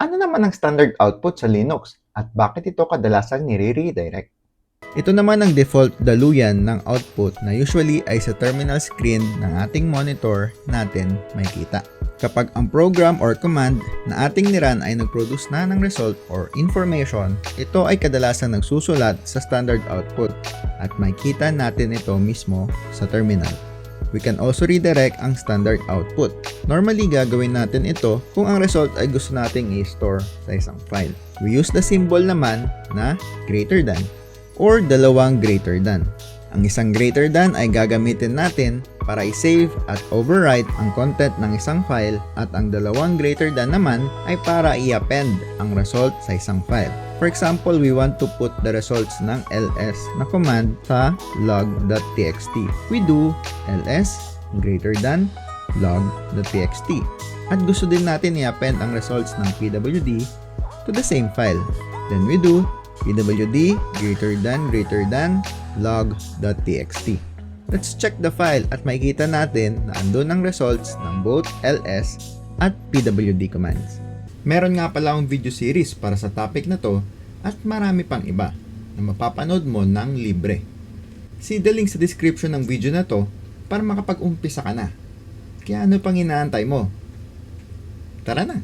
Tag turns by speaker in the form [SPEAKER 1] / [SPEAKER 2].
[SPEAKER 1] Ano naman ang standard output sa Linux at bakit ito kadalasang nire-redirect?
[SPEAKER 2] Ito naman ang default daluyan ng output na usually ay sa terminal screen ng ating monitor natin makikita. Kapag ang program or command na ating niran ay nag-produce na ng result or information, ito ay kadalasan nagsusulat sa standard output at makikita natin ito mismo sa terminal. We can also redirect ang standard output. Normally, gagawin natin ito kung ang result ay gusto nating i-store sa isang file. We use the symbol naman na greater than or dalawang greater than. Ang isang greater than ay gagamitin natin para i-save at overwrite ang content ng isang file at ang dalawang greater than naman ay para i-append ang result sa isang file. For example, we want to put the results ng ls na command sa log.txt. We do ls greater than log.txt. At gusto din natin i-append ang results ng pwd to the same file. Then we do pwd greater than greater than log.txt. Let's check the file at makikita natin na andun ang results ng both ls at pwd commands. Meron nga pala akong video series para sa topic na to at marami pang iba na mapapanood mo ng libre. See the link sa description ng video na to para makapag-umpisa ka na. Kaya ano pang inaantay mo? Tara na!